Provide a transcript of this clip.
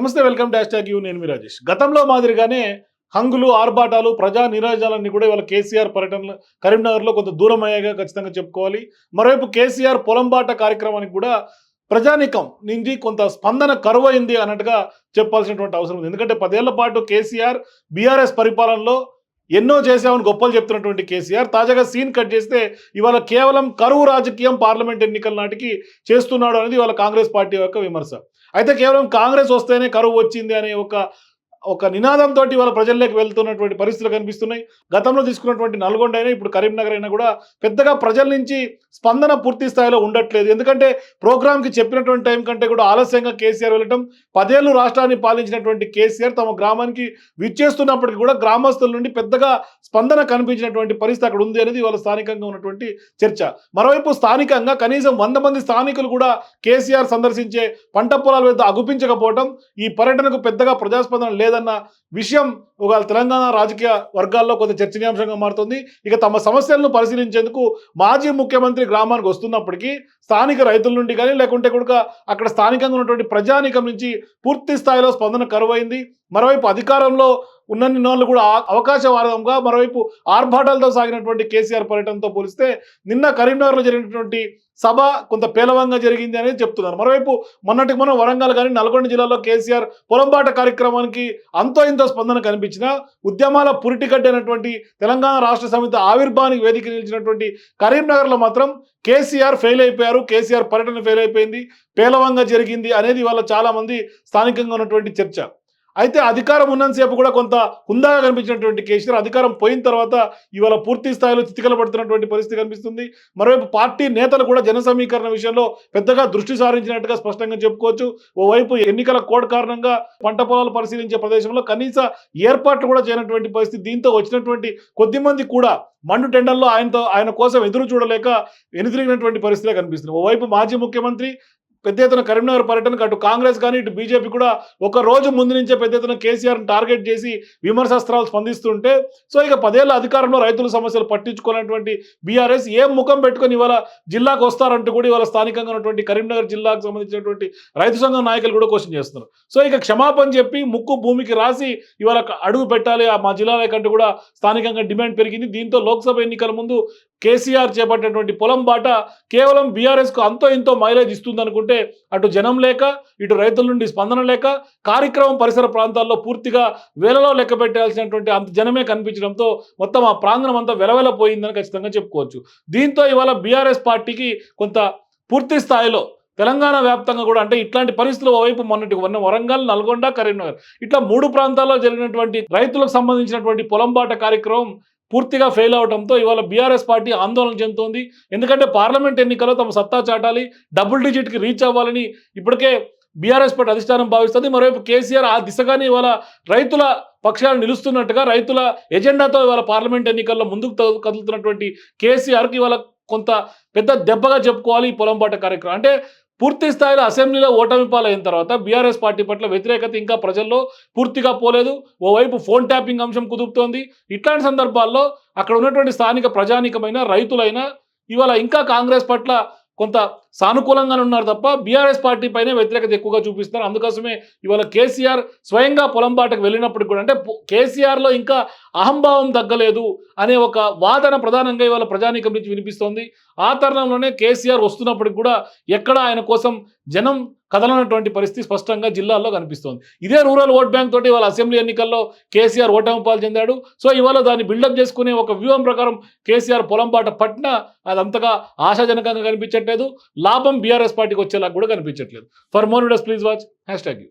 నమస్తే welcome dash tag you నేను మీ రాజేష్. గతంలో మాదిరిగానే హంగులు ఆర్భాటాలు ప్రజా నిరాజాలన్నీ కూడా ఇవాళ కేసీఆర్ పర్యటనలు కరీంనగర్లో కొంత దూరం అయ్యాగా ఖచ్చితంగా చెప్పుకోవాలి. మరోవైపు కేసీఆర్ పొలంబాట కార్యక్రమానికి కూడా ప్రజానికం నుంచి కొంత స్పందన కరువైంది అన్నట్టుగా చెప్పాల్సినటువంటి అవసరం ఉంది. ఎందుకంటే పదేళ్ళ పాటు కేసీఆర్ బీఆర్ఎస్ పరిపాలనలో ఎన్నో చేశామని గొప్పలు చెప్తున్నటువంటి కేసీఆర్. తాజాగా సీన్ కట్ చేస్తే ఇవాళ కేవలం కరువు రాజకీయం పార్లమెంట్ ఎన్నికల నాటికి చేస్తున్నాడు అనేది ఇవాళ కాంగ్రెస్ పార్టీ యొక్క విమర్శ. అయితే కేవలం కాంగ్రెస్ వస్తేనే కరువు వచ్చింది అనే ఒక ఒక నినాదంతో ఇవాళ ప్రజల్లోకి వెళ్తున్నటువంటి పరిస్థితులు కనిపిస్తున్నాయి. గతంలో తీసుకున్నటువంటి నల్గొండ అయినా ఇప్పుడు కరీంనగర్ అయినా కూడా పెద్దగా ప్రజల నుంచి స్పందన పూర్తి స్థాయిలో ఉండట్లేదు. ఎందుకంటే ప్రోగ్రామ్కి చెప్పినటువంటి టైం కంటే కూడా ఆలస్యంగా కేసీఆర్ వెళ్ళటం పదేళ్ళు రాష్ట్రాన్ని పాలించినటువంటి కేసీఆర్ తమ గ్రామానికి విచ్చేస్తున్నప్పటికీ కూడా గ్రామస్తుల నుండి పెద్దగా స్పందన కనిపించినటువంటి పరిస్థితి అక్కడ ఉంది అనేది ఇవాళ స్థానికంగా ఉన్నటువంటి చర్చ. మరోవైపు స్థానికంగా కనీసం వంద మంది స్థానికులు కూడా కేసీఆర్ సందర్శించే పంట పొలాల వద్ద అగుపించకపోవడం ఈ పర్యటనకు పెద్దగా ప్రజాస్పందన లేదన్న విషయం ఒక తెలంగాణ రాజకీయ వర్గాల్లో కొంత చర్చనీయాంశంగా మారుతుంది. ఇక తమ సమస్యలను పరిశీలించేందుకు మాజీ ముఖ్యమంత్రి గ్రామానికి వస్తున్నప్పటికీ స్థానిక రైతుల నుండి కానీ లేకుంటే కనుక అక్కడ స్థానికంగా ఉన్నటువంటి ప్రజానికం నుంచి పూర్తి స్థాయిలో స్పందన కరువైంది. మరోవైపు అధికారంలో ఉన్నన్ని నాళ్ళు కూడా ఆ- అవకాశవాదంగా మరోవైపు ఆర్భాటాలతో సాగినటువంటి కేసీఆర్ పర్యటనతో పోలిస్తే నిన్న కరీంనగర్లో జరిగినటువంటి సభ కొంత పేలవంగా జరిగింది అనేది చెప్తున్నారు. మరోవైపు మొన్నటికి మనం వరంగల్ కానీ నల్గొండ జిల్లాలో కేసీఆర్ పొలంబాట కార్యక్రమానికి అంతో ఇంతో స్పందన కనిపించిన ఉద్యమాల పురిటికట్టైనటువంటి తెలంగాణ రాష్ట్ర సమితి ఆవిర్భావానికి వేదిక నిలిచినటువంటి కరీంనగర్లో మాత్రం కేసీఆర్ ఫెయిల్ అయిపోయారు. కేసీఆర్ పర్యటన ఫెయిల్ అయిపోయింది. పేలవంగా జరిగింది అనేది వాళ్ళ చాలామంది స్థానికంగా ఉన్నటువంటి చర్చ. అయితే అధికారం ఉన్నంతసేపు కూడా కొంత హుందాగా కనిపించినటువంటి కేసీఆర్ అధికారం పోయిన తర్వాత ఇవాళ పూర్తి స్థాయిలో చితికల పడుతున్నటువంటి పరిస్థితి కనిపిస్తుంది. మరోవైపు పార్టీ నేతలు కూడా జన సమీకరణ విషయంలో పెద్దగా దృష్టి సారించినట్టుగా స్పష్టంగా చెప్పుకోవచ్చు. ఓవైపు ఎన్నికల కోడ్ కారణంగా పంట పొలాలు పరిశీలించే ప్రదేశంలో కనీస ఏర్పాట్లు కూడా చేయనటువంటి పరిస్థితి. దీంతో వచ్చినటువంటి కొద్ది మంది కూడా మండు టెండర్లో ఆయనతో ఆయన కోసం ఎదురు చూడలేక వెనుతిరిగినటువంటి పరిస్థితి కనిపిస్తుంది ఓవైపు మాజీ ముఖ్యమంత్రి పెద్ద ఎత్తున కరీంనగర్ పర్యటనకు అటు కాంగ్రెస్ కానీ ఇటు బీజేపీ కూడా ఒక రోజు ముందు నుంచే పెద్ద ఎత్తున కేసీఆర్ని టార్గెట్ చేసి విమర్శాస్త్రాలు స్పందిస్తుంటే సో ఇక పదేళ్ళ అధికారంలో రైతుల సమస్యలు పట్టించుకున్నటువంటి బీఆర్ఎస్ ఏం ముఖం పెట్టుకొని ఇవాళ జిల్లాకు వస్తారంటూ కూడా ఇవాళ స్థానికంగా ఉన్నటువంటి కరీంనగర్ జిల్లాకు సంబంధించినటువంటి రైతు సంఘం నాయకులు కూడా క్వశ్చన్ చేస్తున్నారు. సో ఇక క్షమాపణ చెప్పి ముక్కు భూమికి రాసి ఇవాళ అడుగు పెట్టాలి. ఆ మా జిల్లాల కంటే కూడా స్థానికంగా డిమాండ్ పెరిగింది. దీంతో లోక్సభ ఎన్నికల ముందు కేసీఆర్ చేపట్టినటువంటి పొలం బాట కేవలం బీఆర్ఎస్కు అంతో ఇంతో మైలేజ్ ఇస్తుందనుకుంటే అటు జనం లేక ఇటు రైతుల నుండి స్పందన లేక కార్యక్రమం పరిసర ప్రాంతాల్లో పూర్తిగా వేలలో లెక్క పెట్టాల్సినటువంటి అంత జనమే కనిపించడంతో మొత్తం ఆ ప్రాంగణం అంతా వెలవెలపోయిందని ఖచ్చితంగా చెప్పుకోవచ్చు. దీంతో ఇవాళ బీఆర్ఎస్ పార్టీకి కొంత పూర్తి స్థాయిలో తెలంగాణ వ్యాప్తంగా కూడా అంటే ఇట్లాంటి పరిస్థితులు ఓవైపు మొన్నటి వన్న వరంగల్ నల్గొండ కరీంనగర్ ఇట్లా మూడు ప్రాంతాల్లో జరిగినటువంటి రైతులకు సంబంధించినటువంటి పొలంబాట కార్యక్రమం పూర్తిగా ఫెయిల్ అవడంతో ఇవాళ బీఆర్ఎస్ పార్టీ ఆందోళన చెందుతోంది. ఎందుకంటే పార్లమెంట్ ఎన్నికల్లో తమ సత్తా చాటాలి డబుల్ డిజిట్కి రీచ్ అవ్వాలని ఇప్పటికే బీఆర్ఎస్ పార్టీ అధిష్టానం భావిస్తుంది. మరోవైపు కేసీఆర్ ఆ దిశగానే ఇవాళ రైతుల పక్షాలు నిలుస్తున్నట్టుగా రైతుల ఎజెండాతో ఇవాళ పార్లమెంట్ ఎన్నికల్లో ముందుకు కదులుతున్నటువంటి కేసీఆర్కి ఇవాళ కొంత పెద్ద దెబ్బగా చెప్పుకోవాలి ఈ పొలంబాట కార్యక్రమం. అంటే పూర్తి స్థాయిలో అసెంబ్లీలో ఓటమి పాలైన తర్వాత బీఆర్ఎస్ పార్టీ పట్ల వ్యతిరేకత ఇంకా ప్రజల్లో పూర్తిగా పోలేదు. ఓవైపు ఫోన్ ట్యాపింగ్ అంశం కుదుపుతోంది ఇట్లాంటి సందర్భాల్లో అక్కడ ఉన్నటువంటి స్థానిక ప్రజానికమైన రైతులైనా ఇవాళ ఇంకా కాంగ్రెస్ పట్ల కొంత సానుకూలంగానే ఉన్నారు తప్ప బీఆర్ఎస్ పార్టీ పైనే వ్యతిరేకత ఎక్కువగా చూపిస్తున్నారు. అందుకోసమే ఇవాళ కేసీఆర్ స్వయంగా పొలంబాటకు వెళ్ళినప్పటికి కూడా అంటే కేసీఆర్లో ఇంకా అహంభావం తగ్గలేదు అనే ఒక వాదన ప్రధానంగా ఇవాళ ప్రజానీకం నుంచి వినిపిస్తోంది. ఆ తరుణంలోనే కేసీఆర్ వస్తున్నప్పటికి కూడా ఎక్కడ ఆయన కోసం జనం కదలనటువంటి పరిస్థితి స్పష్టంగా జిల్లాల్లో కనిపిస్తోంది. ఇదే రూరల్ ఓట్ బ్యాంక్ తోటి ఇవాళ అసెంబ్లీ ఎన్నికల్లో కేసీఆర్ ఓటమి పాలు చెందాడు. సో ఇవాళ దాన్ని బిల్డప్ చేసుకునే ఒక వ్యూహం ప్రకారం కేసీఆర్ పొలంబాట పట్టిన అది అంతగా ఆశాజనకంగా కనిపించట్లేదు. లాభం బీఆర్ఎస్ పార్టీకి వచ్చేలా కూడా కనిపించట్లేదు. For more videos please watch hashtag you